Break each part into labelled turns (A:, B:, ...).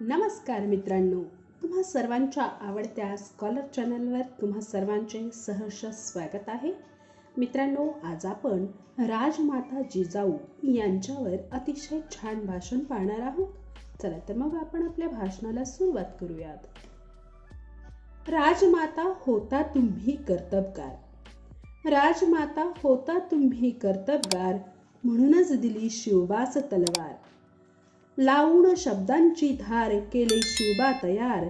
A: नमस्कार मित्रांनो तुम्हा सर्वांच्या आवडत्या स्कॉलर चॅनलवर तुम्हा सर्वांचे सहर्ष स्वागत आहे. मित्रांनो आज आपण राजमाता जिजाऊ यांच्यावर अतिशय छान भाषण पाहणार आहोत. चला तर मग आपण आपल्या भाषणाला सुरुवात करूयात. राजमाता होता तुम्ही कर्तबगार. राजमाता होता तुम्ही कर्तबगार म्हणूनच दिली शिवबास तलवार. लावून शब्दांची धार केले शिवबा तयार.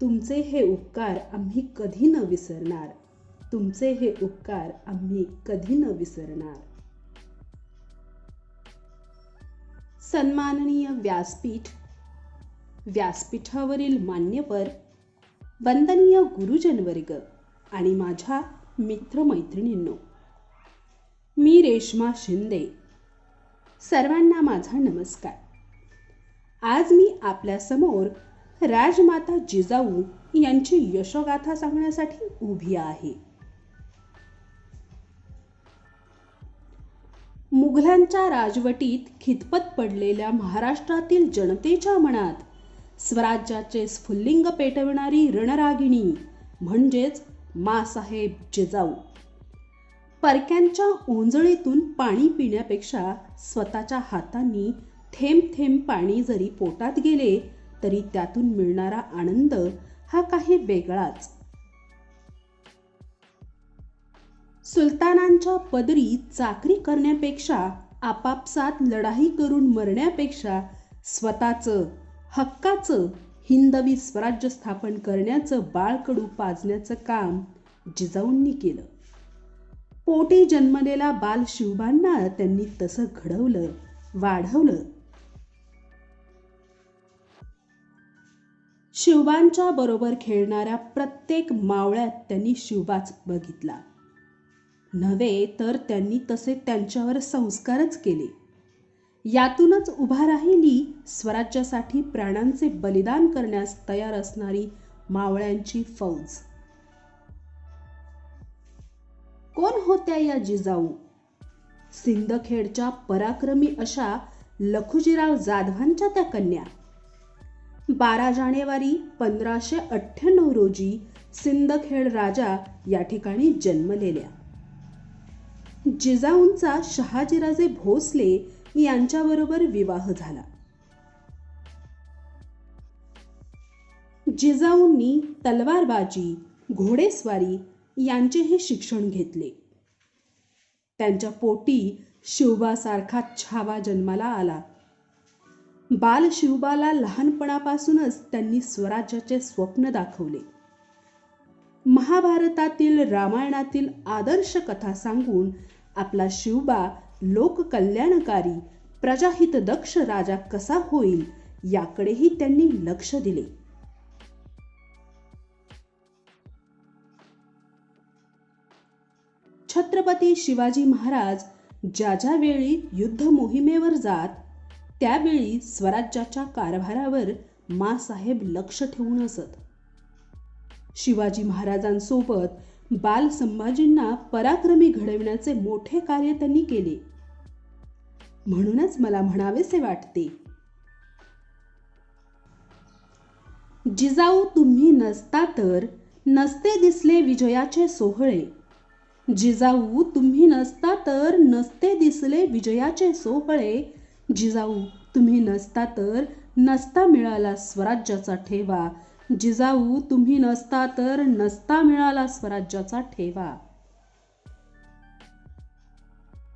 A: तुमचे हे उपकार आम्ही कधी न विसरणार. तुमचे हे उपकार आम्ही कधी न विसरणार. सन्माननीय व्यासपीठ व्यासपीठावरील मान्यवर वंदनीय गुरुजन वर्ग आणि माझ्या मित्रमैत्रिणींनो मी रेश्मा शिंदे. सर्वांना माझा नमस्कार. आज मी आपल्यासमोर राजमाता जिजाऊ यांची यशोगाथा सांगण्यासाठी उभी आहे. मुघलांच्या राजवटीत खितपत पडलेल्या महाराष्ट्रातील जनतेच्या मनात स्वराज्याचे स्फुल्लिंग पेटवणारी रणरागिणी म्हणजेच मासाहेब जिजाऊ. परक्यांच्या ओंजळीतून पाणी पिण्यापेक्षा स्वतःच्या हातांनी थेंब थेंब पाणी जरी पोटात गेले तरी त्यातून मिळणारा आनंद हा काही वेगळाच. सुलतानांच्या पदरी चाकरी करण्यापेक्षा आपापसात लढाई करून मरण्यापेक्षा स्वतःचं हक्काचं हिंदवी स्वराज्य स्थापन करण्याचं बाळकडू पाजण्याचं काम जिजाऊंनी केलं. पोटी जन्मलेला बाल शिवबांना त्यांनी तसं घडवलं वाढवलं. शिवबांच्या बरोबर खेळणाऱ्या प्रत्येक मावळ्यात त्यांनी शिवबाच बघितला. नव्हे तर त्यांनी तसे त्यांच्यावर संस्कारच केले. यातूनच उभा राहिली स्वराज्यासाठी प्राणांचे बलिदान करण्यास तयार असणारी मावळ्यांची फौज. कोण होत्या या जिजाऊ? सिंदखेडच्या पराक्रमी अशा लखुजीराव जाधवांच्या त्या कन्या? बारा जानेवारी पंधराशे अठ्ठ्याण्णव रोजी सिंदखेड राजा या ठिकाणी जन्मलेल्या. जिजाऊंचा शहाजीराजे भोसले यांच्याबरोबर विवाह झाला. जिजाऊंनी तलवारबाजी घोडेस्वारी यांचेही शिक्षण घेतले. त्यांच्या पोटी शिवबासारखा छावा जन्माला आला. बाल शिवबाला लहानपणापासूनच त्यांनी स्वराज्याचे स्वप्न दाखवले. महाभारतातील रामायणातील आदर्श कथा सांगून आपला शिवबा लोककल्याणकारी प्रजाहित दक्ष राजा कसा होईल याकडेही त्यांनी लक्ष दिले. छत्रपती शिवाजी महाराज ज्या ज्या वेळी युद्ध मोहिमेवर जात त्यावेळी स्वराज्याच्या कारभारावर मासाहेब लक्ष ठेवून असत शिवाजी महाराजांसोबत बाल संभाजींना पराक्रमी घडविण्याचे मोठे कार्य त्यांनी केले. म्हणूनच मला म्हणावेसे वाटते. जिजाऊ तुम्ही नसता तर नसते दिसले विजयाचे सोहळे. जिजाऊ तुम्ही नसता तर नसते दिसले विजयाचे सोहळे. जिजाऊ तुम्ही नसता तर नसता मिळाला स्वराज्याचा ठेवा. जिजाऊ तुम्ही नसता तर नसता मिळाला स्वराज्याचा ठेवा.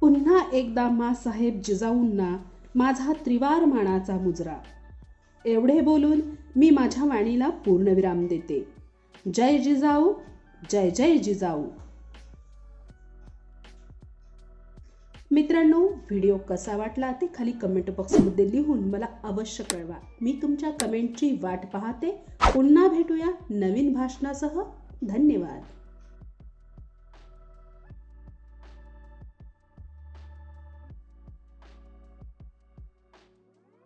A: पुन्हा एकदा मासाहेब जिजाऊंना माझा त्रिवार मानाचा मुजरा. एवढे बोलून मी माझ्या वाणीला पूर्णविराम देते. जय जिजाऊ जय जय जिजाऊ. मित्रांनो व्हिडिओ कसा वाटला ते खाली कमेंट बॉक्समध्ये लिहून मला अवश्य कळवा. मी तुमच्या कमेंटची वाट पाहते. पुन्हा भेटूया नवीन भाषणासह. धन्यवाद.